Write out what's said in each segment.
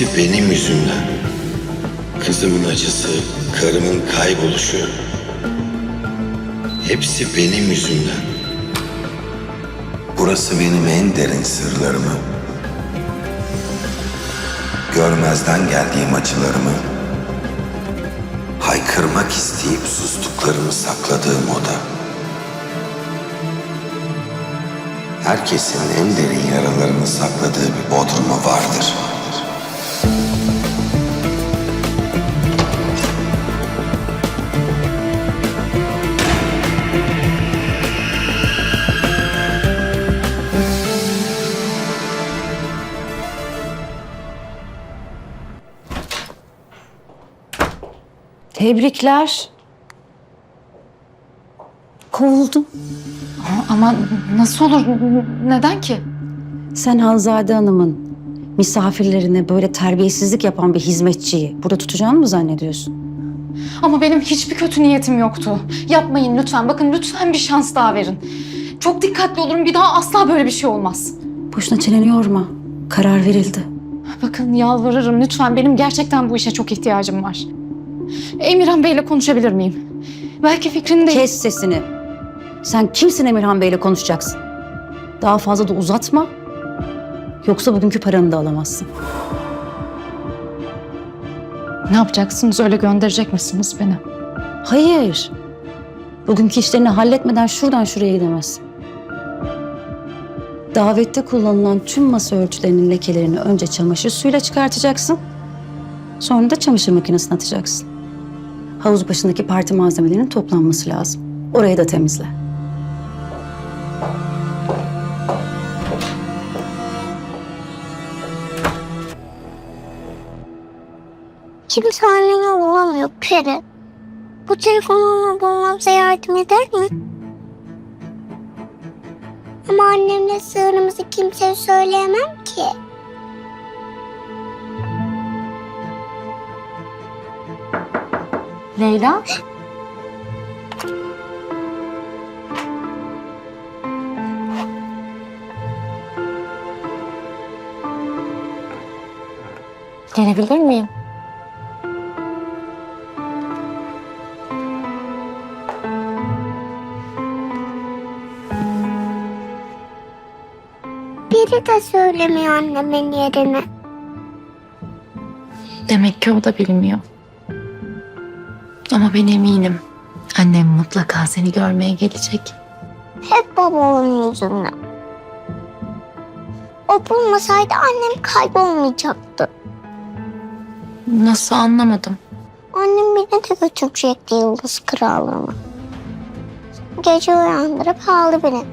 Hepsi benim yüzümden. Kızımın acısı, karımın kayboluşu. Hepsi benim yüzümden. Burası benim en derin sırlarımı. Görmezden geldiğim acılarımı. Haykırmak isteyip sustuklarımı sakladığım oda. Herkesin en derin yaralarını sakladığı bir bodrumu vardır. Tebrikler. Kovuldun. Ama nasıl olur? Neden ki? Sen Hanzade Hanım'ın misafirlerine böyle terbiyesizlik yapan bir hizmetçiyi burada tutacağını mı zannediyorsun? Ama benim hiçbir kötü niyetim yoktu. Yapmayın lütfen. Bakın lütfen bir şans daha verin. Çok dikkatli olun. Bir daha asla böyle bir şey olmaz. Boşuna çeneni yorma. Karar verildi. Bakın yalvarırım lütfen. Benim gerçekten bu işe çok ihtiyacım var. Emirhan Bey'le konuşabilir miyim? Belki fikrini de... Kes sesini. Sen kimsin Emirhan Bey'le konuşacaksın? Daha fazla da uzatma. Yoksa bugünkü paranı da alamazsın. Ne yapacaksınız? Öyle gönderecek misiniz beni? Hayır. Bugünkü işlerini halletmeden şuradan şuraya gidemezsin. Davette kullanılan tüm masa örtülerinin lekelerini önce çamaşır suyuyla çıkartacaksın. Sonra da çamaşır makinesine atacaksın. Havuz başındaki parti malzemelerinin toplanması lazım. Orayı da temizle. Kimse annemi bulamıyor Peri. Bu telefonunu bulmamıza yardım eder mi? Ama annemle sırrımızı kimseye söyleyemem ki. Leyla? Gelebilir miyim? Söylemiyor annemin yerini. Demek ki o da bilmiyor. Ama ben eminim. Annem mutlaka seni görmeye gelecek. Hep babamın yüzünden. O bulmasaydı annem kaybolmayacaktı. Nasıl anlamadım. Annem beni de götürecekti Yıldız Krallığı'na. Gece uyandırıp aldı beni.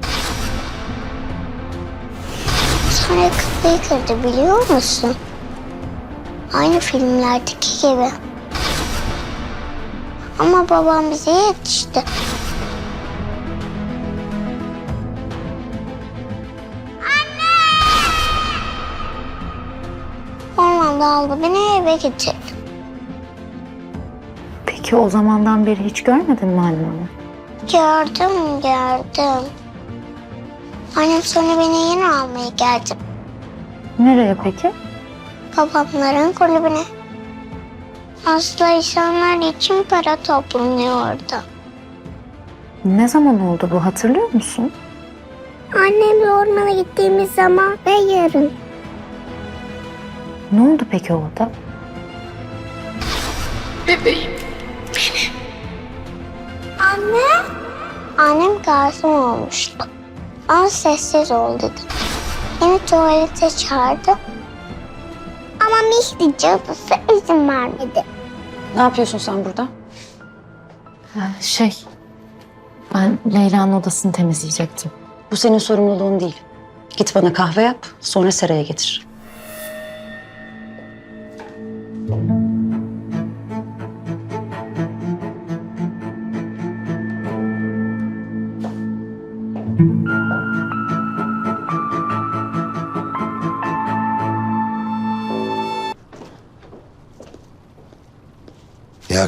Sonra kapıyı kırdı biliyor musun? Aynı filmlerdeki gibi. Ama babam bize yetişti. Anne! Ormanda aldı beni eve getirdi. Peki o zamandan beri hiç görmedin mi annemi? Gördüm, gördüm. Annem sonra beni yine almaya geldi. Nereye peki? Babamların kulübüne. Hasta insanlar için para toplanıyor orada. Ne zaman oldu bu hatırlıyor musun? Annemle ormana gittiğimiz zaman ve yarın. Ne oldu peki orada? Anne? Annem garson olmuştu. Ama sessiz ol dedi. Beni tuvalete çağırdı. Ama Mihri cadısı izin vermedi. Ne yapıyorsun sen burada? Şey, ben Leyla'nın odasını temizleyecektim. Bu senin sorumluluğun değil. Git bana kahve yap, sonra seraya getir.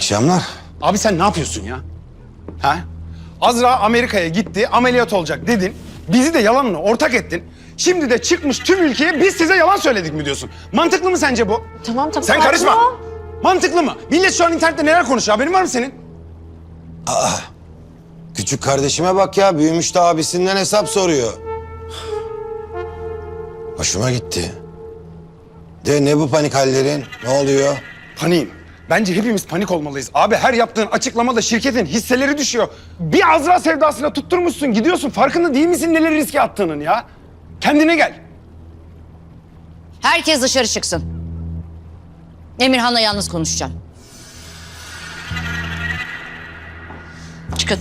Akşamlar. Abi sen ne yapıyorsun ya? Ha? Azra Amerika'ya gitti, ameliyat olacak dedin. Bizi de yalanına ortak ettin. Şimdi de çıkmış tüm ülkeye biz size yalan söyledik mi diyorsun? Mantıklı mı sence bu? Tamam tamam. Sen karışma. Mantıklı mı? Millet şu an internette neler konuşuyor haberin var mı senin? Küçük kardeşime bak ya büyümüş de abisinden hesap soruyor. Hoşuma gitti. De ne bu panik hallerin? Ne oluyor? Paniğim. Bence hepimiz panik olmalıyız. Abi her yaptığın açıklamada şirketin hisseleri düşüyor. Bir Azra sevdasıyla tutturmuşsun gidiyorsun. Farkında değil misin neleri riske attığının ya? Kendine gel. Herkes dışarı çıksın. Emirhan'la yalnız konuşacağım. Çıkın.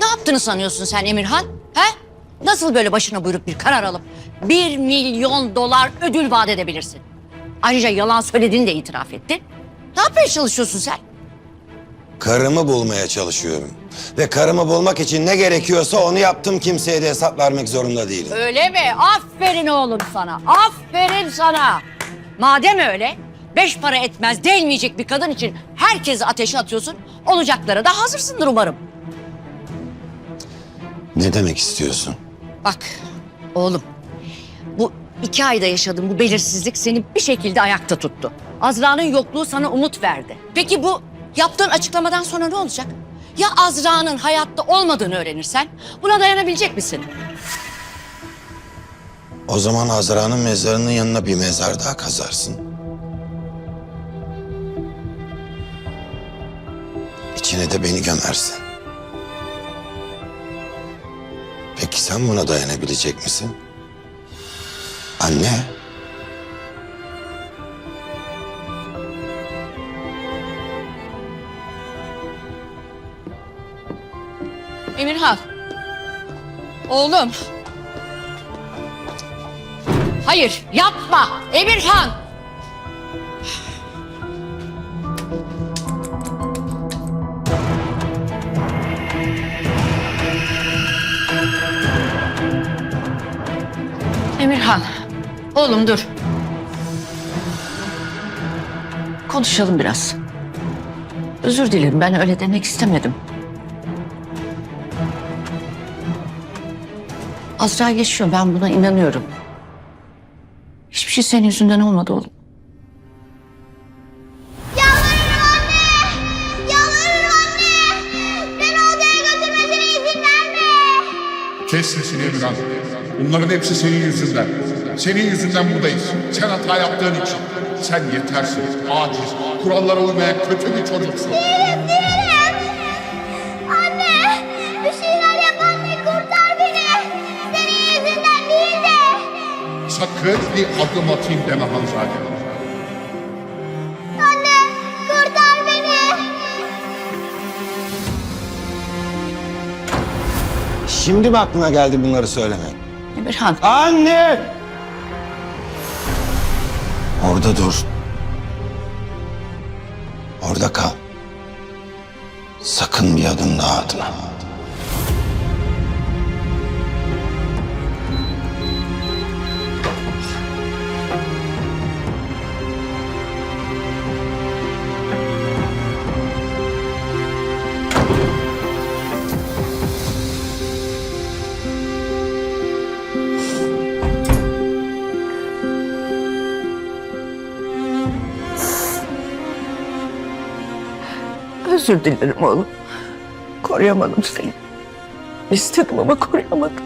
Ne yaptığını sanıyorsun sen Emirhan? He? Nasıl böyle başına buyruk bir karar alıp bir milyon dolar ödül vaat edebilirsin? Ayrıca yalan söylediğini de itiraf etti. Ne yapmaya çalışıyorsun sen? Karımı bulmaya çalışıyorum. Ve karımı bulmak için ne gerekiyorsa onu yaptım. Kimseye de hesap vermek zorunda değilim. Öyle mi? Aferin oğlum sana. Aferin sana. Madem öyle, beş para etmez değmeyecek bir kadın için herkesi ateşe atıyorsun. Olacaklara da hazırsındır umarım. Ne demek istiyorsun? Bak oğlum, bu iki ayda yaşadığın bu belirsizlik seni bir şekilde ayakta tuttu. Azra'nın yokluğu sana umut verdi. Peki bu yaptığın açıklamadan sonra ne olacak? Ya Azra'nın hayatta olmadığını öğrenirsen buna dayanabilecek misin? O zaman Azra'nın mezarının yanına bir mezar daha kazarsın. İçine de beni gömersin. Peki sen buna dayanabilecek misin? Anne. Emirhan. Oğlum. Hayır yapma Emirhan. Oğlum dur. Konuşalım biraz. Özür dilerim ben öyle demek istemedim. Azra yaşıyor ben buna inanıyorum. Hiçbir şey senin yüzünden olmadı oğlum. Yalvarırım anne! Yalvarırım anne! Beni odaya götürmesine izin verme! Kes sesini Emirhan. Bunların hepsi senin yüzünden. Senin yüzünden buradayız. Sen hata yaptığın için. Sen yetersiz, aciz, kurallara uymayan kötü bir çocuksun. Değilim, değilim! Anne! Bir şeyler yap anne, kurtar beni! Senin yüzünden değil de! Sakın bir adım atayım deme Hanzade. Anne, kurtar beni! Şimdi mi aklına geldi bunları söylemek? Emirhan. Anne! Orada dur. Orada kal. Sakın bir adım daha atma. Özür dilerim oğlum. Koruyamadım seni. İstedim ama koruyamadım.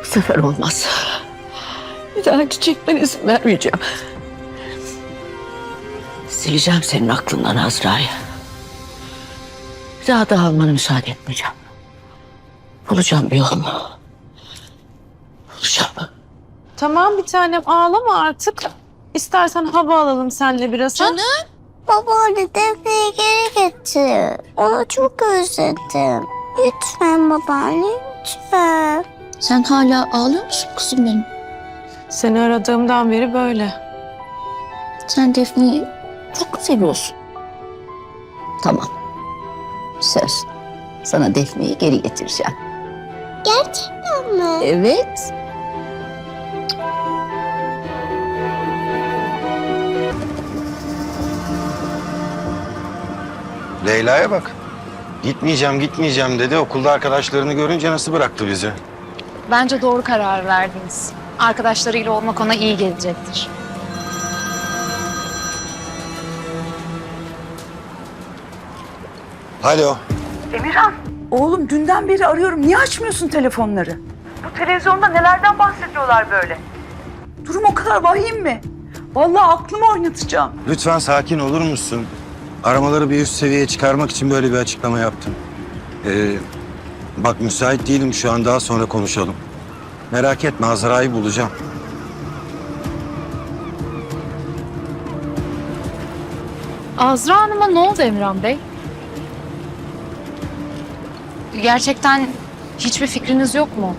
Bu sefer olmaz. Bir daha acı çekmene izin vermeyeceğim. Sileceğim senin aklından Azra'yı. Daha da almana müsaade etmeyeceğim. Bulacağım bir yolunu. Bulacağım. Tamam bir tanem ağlama artık. İstersen hava alalım seninle biraz. ha? Canım. Babaanne Defne'yi geri getir. Onu çok özledim. Lütfen babaanne, lütfen. Sen hala ağlıyor musun kızım benim? Seni aradığımdan beri böyle. Sen Defne'yi çok mu seviyorsun? Tamam. Söz. Sana Defne'yi geri getireceğim. Gerçekten mi? Evet. Leyla'ya bak. Gitmeyeceğim, gitmeyeceğim dedi. Okulda arkadaşlarını görünce nasıl bıraktı bizi? Bence doğru karar verdiniz. Arkadaşlarıyla olmak ona iyi gelecektir. Alo. Emirhan. Oğlum dünden beri arıyorum. Niye açmıyorsun telefonları? Bu televizyonda nelerden bahsediyorlar böyle? Durum o kadar vahim mi? Vallahi aklımı oynatacağım. Lütfen sakin olur musun? Aramaları bir üst seviyeye çıkarmak için böyle bir açıklama yaptım. Ee, bak müsait değilim şu an daha sonra konuşalım. Merak etme Azra'yı bulacağım. Azra Hanım'a ne oldu Emirhan Bey? Gerçekten hiçbir fikriniz yok mu?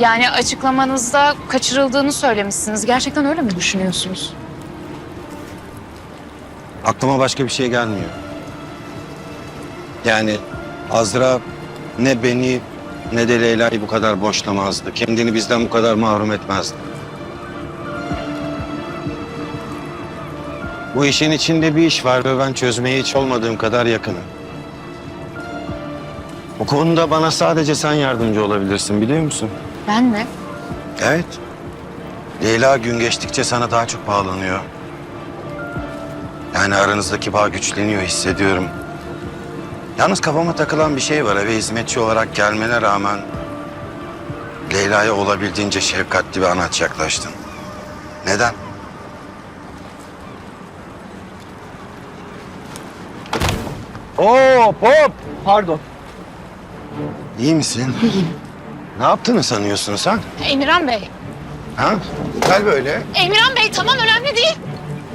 Yani açıklamanızda kaçırıldığını söylemişsiniz. Gerçekten öyle mi düşünüyorsunuz? Aklıma başka bir şey gelmiyor. Yani Azra ne beni ne de Leyla'yı bu kadar boşlamazdı. Kendini bizden bu kadar mahrum etmezdi. Bu işin içinde bir iş var ve ben çözmeye hiç olmadığım kadar yakınım. Bu konuda bana sadece sen yardımcı olabilirsin biliyor musun? Ben mi? Evet. Leyla gün geçtikçe sana daha çok bağlanıyor. Yani aranızdaki bağ güçleniyor hissediyorum. Yalnız kafama takılan bir şey var. Eve hizmetçi olarak gelmene rağmen... ...Leyla'ya olabildiğince şefkatli ve anaç yaklaştın. Neden? Hop hop. Pardon. İyi misin? İyiyim. Ne yaptığını sanıyorsun sen? Emirhan Bey. Ha? Gel böyle. Emirhan Bey tamam önemli değil.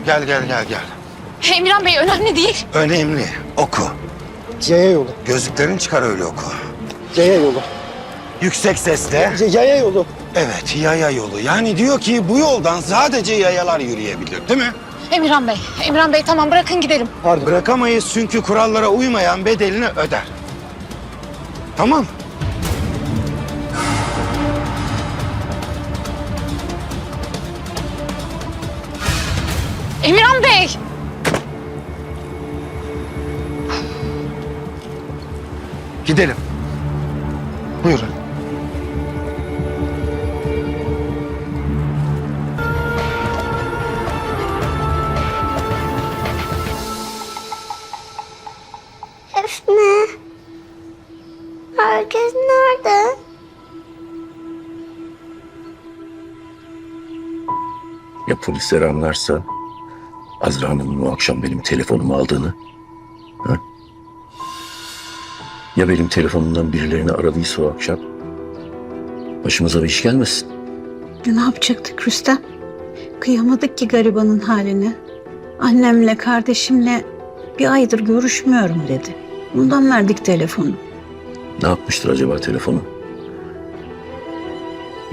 Gel gel gel gel. Emirhan Bey önemli değil. Önemli. Oku. Yaya yolu. Gözlüklerini çıkar öyle oku. Yaya yolu. Yüksek sesle. Yaya yolu. Evet, yaya yolu. Yani diyor ki bu yoldan sadece yayalar yürüyebilir, değil mi? Emirhan Bey. Emirhan Bey tamam bırakın gidelim. Bırakamayız çünkü kurallara uymayan bedelini öder. Tamam. Emirhan Bey. Gidelim. Buyurun. Polisler anlarsa Azra'nın o akşam benim telefonumu aldığını? Ha? Ya benim telefonumdan birilerini aradıysa o akşam? Başımıza bir iş gelmesin. Ya ne yapacaktık Rüstem? Kıyamadık ki garibanın haline. Annemle, kardeşimle bir aydır görüşmüyorum dedi. Ondan verdik telefonu. Ne yapmıştır acaba telefonu?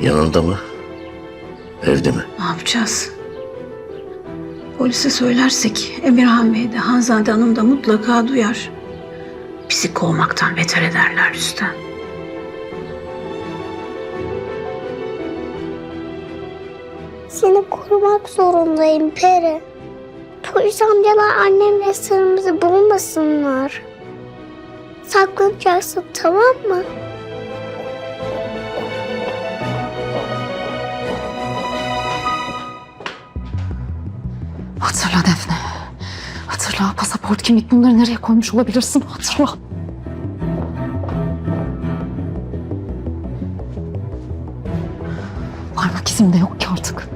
Yanında mı? Evde mi? Ne yapacağız? Polise söylersek Emirhan Bey de Hanzade Hanım da mutlaka duyar. Bizi kovmaktan beter ederler Rüstem. Seni korumak zorundayım Peri. Polis amcalar annemle sırrımızı bulmasınlar. Saklanacaksın tamam mı? Pasaport kimlik bunları nereye koymuş olabilirsin hatırla. Parmak izim de yok ki artık.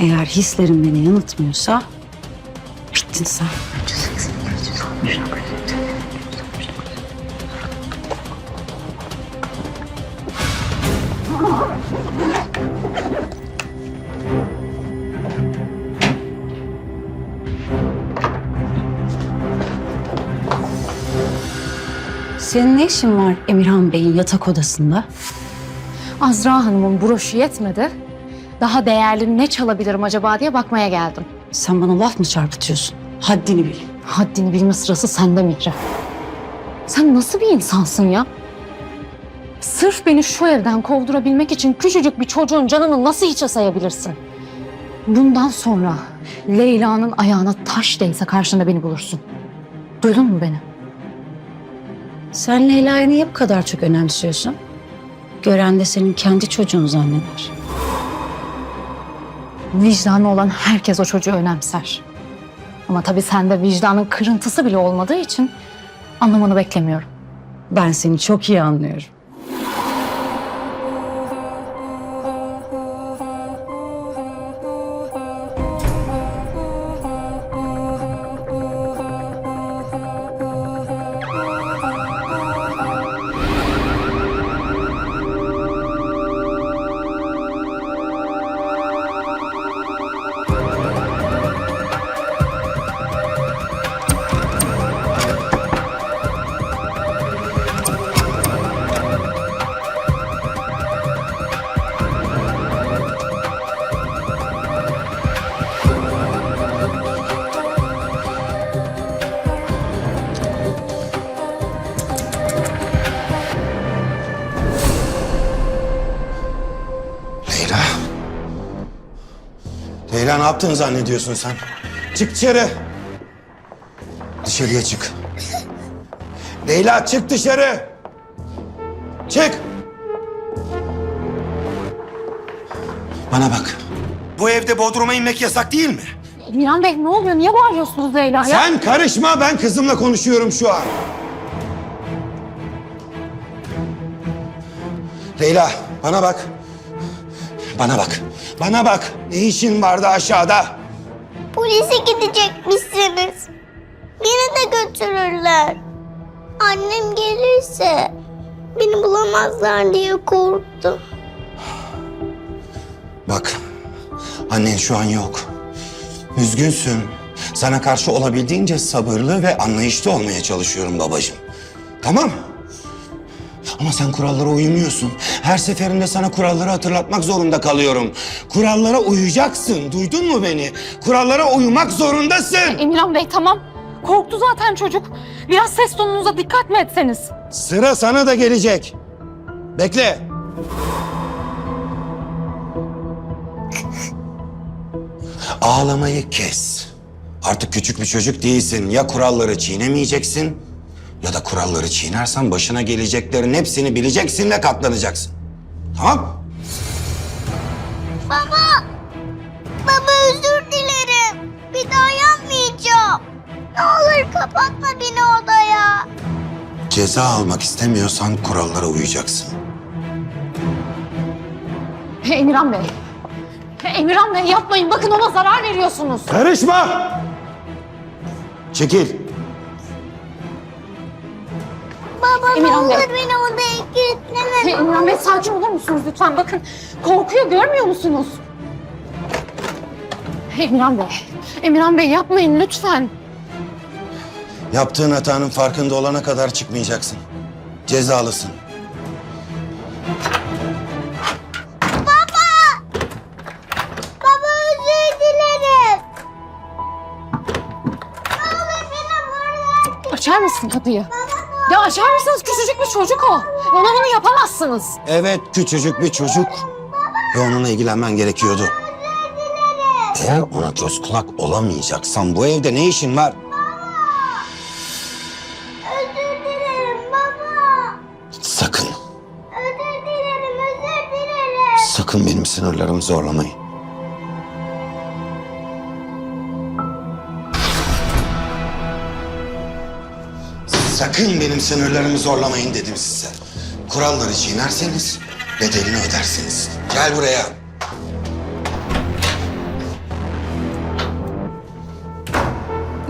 Eğer hislerin beni yanıltmıyorsa bittin sen. Senin ne işin var Emirhan Bey'in yatak odasında? Azra Hanım'ın broşu yetmedi. Daha değerli ne çalabilirim acaba diye bakmaya geldim. Sen bana laf mı çarpıtıyorsun? Haddini bil. Haddini bilme sırası sende Mihri. Sen nasıl bir insansın ya? Sırf beni şu evden kovdurabilmek için küçücük bir çocuğun canını nasıl hiçe sayabilirsin? Bundan sonra Leyla'nın ayağına taş değse karşında beni bulursun. Duydun mu beni? Sen Leyla'yı niye bu kadar çok önemsiyorsun? Gören de senin kendi çocuğun zanneder. Vicdanı olan herkes o çocuğu önemser. Ama tabii sende vicdanın kırıntısı bile olmadığı için anlamanı beklemiyorum. Ben seni çok iyi anlıyorum. Yaptığını zannediyorsun sen? Çık dışarı. Dışarıya çık. Leyla çık dışarı. Çık. Bana bak. Bu evde bodruma inmek yasak değil mi? Miran Bey ne oluyor? Niye bağırıyorsunuz Leyla'ya? Sen karışma ben kızımla konuşuyorum şu an. Leyla bana bak. Bana bak. Bana bak. Ne işin vardı aşağıda? Polise gidecekmişsiniz. Beni de götürürler. Annem gelirse beni bulamazlar diye korktum. Bak. Annen şu an yok. Üzgünsün. Sana karşı olabildiğince sabırlı ve anlayışlı olmaya çalışıyorum babacığım. Tamam mı? Ama sen kurallara uymuyorsun. Her seferinde sana kuralları hatırlatmak zorunda kalıyorum. Kurallara uyacaksın. Duydun mu beni? Kurallara uymak zorundasın. Emirhan Bey tamam. Korktu zaten çocuk. Biraz ses tonunuza dikkat mi etseniz? Sıra sana da gelecek. Bekle. Ağlamayı kes. Artık küçük bir çocuk değilsin. Ya kuralları çiğnemeyeceksin ya da kuralları çiğnersen başına geleceklerin hepsini bileceksin ve katlanacaksın. Tamam? Baba! Baba özür dilerim. Bir daha yapmayacağım. Ne olur kapatma beni odaya. Ceza almak istemiyorsan kurallara uyacaksın. Emirhan Bey. Emirhan Bey yapmayın. Bakın ona zarar veriyorsunuz. Karışma! Çekil. Emirhan ne Bey. olur beni odaya kilitleme. Emirhan Bey sakin olur musunuz lütfen? Bakın korkuyor görmüyor musunuz? Emirhan Bey. Emirhan Bey yapmayın lütfen. Yaptığın hatanın farkında olana kadar çıkmayacaksın. Cezalısın. Baba özür dilerim. Ne olur beni burada Açar mısın kapıyı? Ya açar mısınız? Küçücük bir çocuk o. Ona bunu yapamazsınız. Evet küçücük bir çocuk. Ve onunla ilgilenmen gerekiyordu. Eğer ona göz kulak olamayacaksan bu evde ne işin var? özür dilerim baba. Sakın, Özür dilerim özür dilerim. sakın benim sınırlarımı zorlamayın. sakın benim sınırlarımı zorlamayın dedim size. Kuralları çiğnerseniz bedelini ödersiniz. Gel buraya.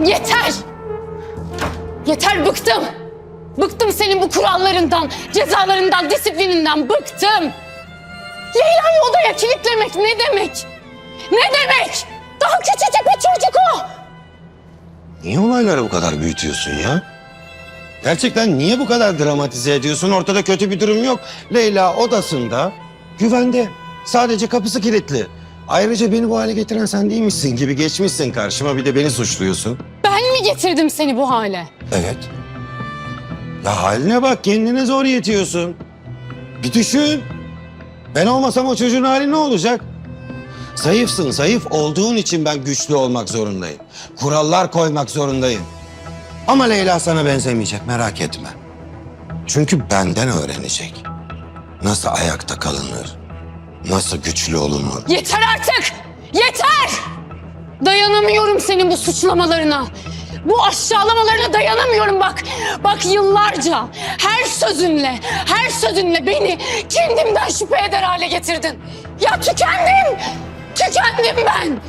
Yeter! Yeter bıktım. Bıktım senin bu kurallarından, cezalarından, disiplininden bıktım. Leyla'yı odaya kilitlemek ne demek? Ne demek? Daha küçücük bir çocuk o. Niye olayları bu kadar büyütüyorsun ya? Gerçekten niye bu kadar dramatize ediyorsun? Ortada kötü bir durum yok. Leyla odasında, güvende. Sadece kapısı kilitli. Ayrıca beni bu hale getiren sen değilmişsin gibi geçmişsin karşıma bir de beni suçluyorsun. Ben mi getirdim seni bu hale? Evet. Ya haline bak kendine zor yetiyorsun. Bir düşün. Ben olmasam o çocuğun hali ne olacak? Zayıfsın, zayıf olduğun için ben güçlü olmak zorundayım. Kurallar koymak zorundayım. Ama Leyla sana benzemeyecek merak etme. Çünkü benden öğrenecek. Nasıl ayakta kalınır, nasıl güçlü olunur. Yeter artık! Yeter! Dayanamıyorum senin bu suçlamalarına. Bu aşağılamalarına dayanamıyorum bak. Bak yıllarca her sözünle, her sözünle beni kendimden şüphe eder hale getirdin. Ya tükendim! Tükendim ben!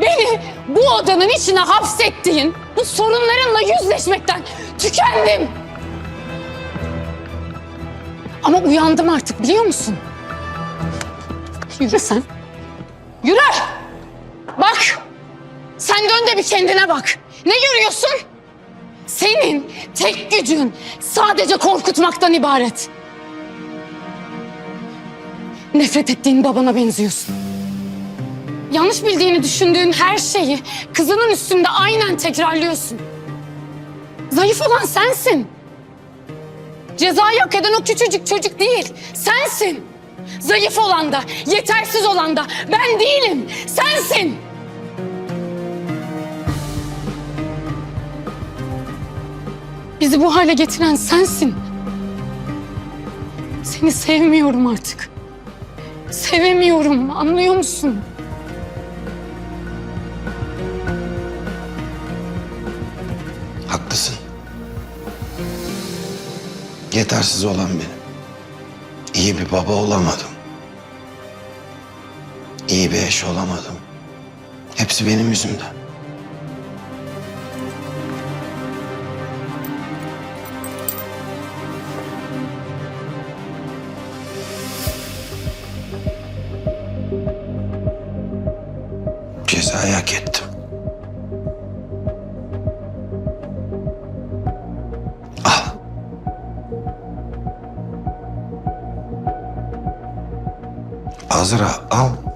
Beni bu odanın içine hapsettiğin bu sorunlarınla yüzleşmekten tükendim. Ama uyandım artık biliyor musun? Yürü sen. Yürü! Bak! Sen dön de bir kendine bak. Ne görüyorsun? Senin tek gücün sadece korkutmaktan ibaret. Nefret ettiğin babana benziyorsun. Yanlış bildiğini düşündüğün her şeyi kızının üstünde aynen tekrarlıyorsun. Zayıf olan sensin. Cezayı hak eden o küçücük çocuk değil, sensin. Zayıf olan da, yetersiz olan da ben değilim, sensin. Bizi bu hale getiren sensin. Seni sevmiyorum artık. Sevemiyorum, anlıyor musun? Yetersiz olan benim. İyi bir baba olamadım. İyi bir eş olamadım. Hepsi benim yüzümden. Azra al.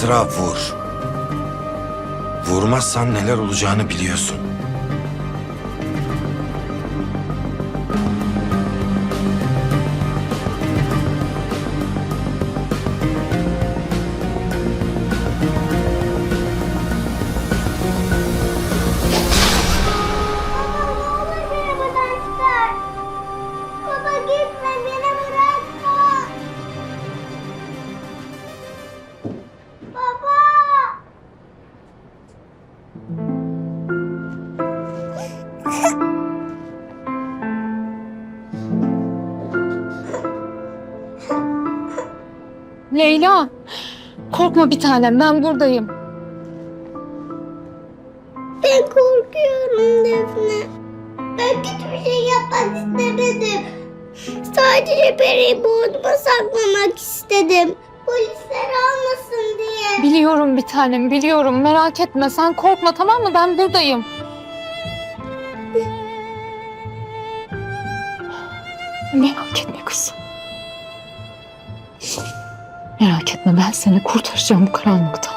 Azra vur. Vurmazsan neler olacağını biliyorsun. Korkma bir tanem, ben buradayım. Ben korkuyorum Defne. Ben hiçbir şey yapmak istemedim. Sadece Peri'yi boğduma saklamak istedim. Polisler almasın diye. Biliyorum bir tanem, biliyorum. Merak etme, sen korkma tamam mı? Ben buradayım. Merak etme kızım. Merak etme, ben seni kurtaracağım bu karanlıktan.